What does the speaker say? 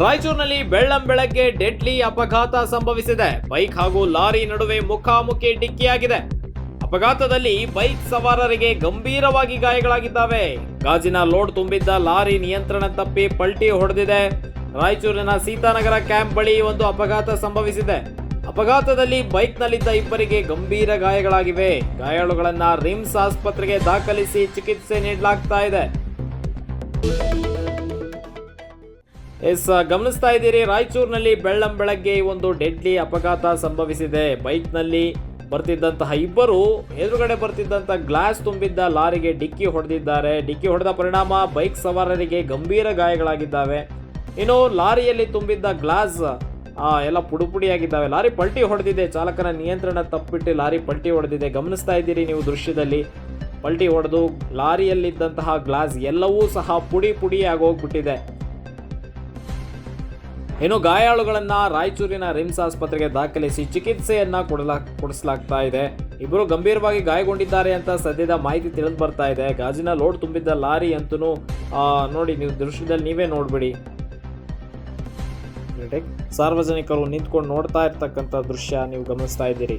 ರಾಯಚೂರಿನಲ್ಲಿ ಬೆಳ್ಳಂ ಬೆಳಗ್ಗೆ ಡೆಡ್ಲಿ ಅಪಘಾತ ಸಂಭವಿಸಿದೆ. ಬೈಕ್ ಹಾಗೂ ಲಾರಿ ನಡುವೆ ಮುಖಾಮುಖಿ ಡಿಕ್ಕಿಯಾಗಿದೆ. ಅಪಘಾತದಲ್ಲಿ ಬೈಕ್ ಸವಾರರಿಗೆ ಗಂಭೀರವಾಗಿ ಗಾಯಗಳಾಗಿದ್ದಾವೆ. ಗಾಜಿನ ಲೋಡ್ ತುಂಬಿದ್ದ ಲಾರಿ ನಿಯಂತ್ರಣ ತಪ್ಪಿ ಪಲ್ಟಿ ಹೊಡೆದಿದೆ. ರಾಯಚೂರಿನ ಸೀತಾನಗರ ಕ್ಯಾಂಪ್ ಬಳಿ ಒಂದು ಅಪಘಾತ ಸಂಭವಿಸಿದೆ. ಅಪಘಾತದಲ್ಲಿ ಬೈಕ್ನಲ್ಲಿದ್ದ ಇಬ್ಬರಿಗೆ ಗಂಭೀರ ಗಾಯಗಳಾಗಿವೆ. ಗಾಯಾಳುಗಳನ್ನ ರಿಮ್ಸ್ ಆಸ್ಪತ್ರೆಗೆ ದಾಖಲಿಸಿ ಚಿಕಿತ್ಸೆ ನೀಡಲಾಗ್ತಾ ಇದೆ. ಎಸ್ ಗಮನಿಸ್ತಾ ಇದ್ದೀರಿ, ರಾಯಚೂರಿನಲ್ಲಿ ಬೆಳ್ಳಂ ಬೆಳಗ್ಗೆ ಒಂದು ಡೆಡ್ಲಿ ಅಪಘಾತ ಸಂಭವಿಸಿದೆ. ಬೈಕ್ನಲ್ಲಿ ಬರ್ತಿದ್ದಂತಹ ಇಬ್ಬರು, ಎದುರುಗಡೆ ಬರ್ತಿದ್ದಂಥ ಗ್ಲಾಸ್ ತುಂಬಿದ್ದ ಲಾರಿಗೆ ಡಿಕ್ಕಿ ಹೊಡೆದಿದ್ದಾರೆ. ಡಿಕ್ಕಿ ಹೊಡೆದ ಪರಿಣಾಮ ಬೈಕ್ ಸವಾರರಿಗೆ ಗಂಭೀರ ಗಾಯಗಳಾಗಿದ್ದಾವೆ. ಇನ್ನು ಲಾರಿಯಲ್ಲಿ ತುಂಬಿದ್ದ ಗ್ಲಾಸ್ ಎಲ್ಲ ಪುಡುಪುಡಿಯಾಗಿದ್ದಾವೆ. ಲಾರಿ ಪಲ್ಟಿ ಹೊಡೆದಿದೆ, ಚಾಲಕನ ನಿಯಂತ್ರಣ ತಪ್ಪಿಟ್ಟು ಲಾರಿ ಪಲ್ಟಿ ಹೊಡೆದಿದೆ. ಗಮನಿಸ್ತಾ ಇದ್ದೀರಿ ನೀವು ದೃಶ್ಯದಲ್ಲಿ. ಪಲ್ಟಿ ಹೊಡೆದು ಲಾರಿಯಲ್ಲಿದ್ದಂತಹ ಗ್ಲಾಸ್ ಎಲ್ಲವೂ ಸಹ ಪುಡಿ ಪುಡಿಯಾಗಿ ಆಗೋಗ್ಬಿಟ್ಟಿದೆ ಇನ್ನು ಗಾಯಾಳುಗಳನ್ನ ರಾಯಚೂರಿನ ರಿಮ್ಸ್ ಆಸ್ಪತ್ರೆಗೆ ದಾಖಲಿಸಿ ಚಿಕಿತ್ಸೆಯನ್ನ ಕೊಡಲಾ ಕೊಡಿಸಲಾಗ್ತಾ ಇದೆ. ಇಬ್ಬರು ಗಂಭೀರವಾಗಿ ಗಾಯಗೊಂಡಿದ್ದಾರೆ ಅಂತ ಸದ್ಯದ ಮಾಹಿತಿ ತಿಳಿದು ಬರ್ತಾ ಇದೆ. ಗಾಜಿನ ಲೋಡ್ ತುಂಬಿದ್ದ ಲಾರಿ ಅಂತೂ ನೋಡಿ ನೀವು ದೃಶ್ಯದಲ್ಲಿ ನೀವೇ ನೋಡ್ಬಿಡಿ. ಸಾರ್ವಜನಿಕರು ನಿಂತ್ಕೊಂಡು ನೋಡ್ತಾ ಇರ್ತಕ್ಕಂಥ ದೃಶ್ಯ ನೀವು ಗಮನಿಸ್ತಾ ಇದ್ದೀರಿ.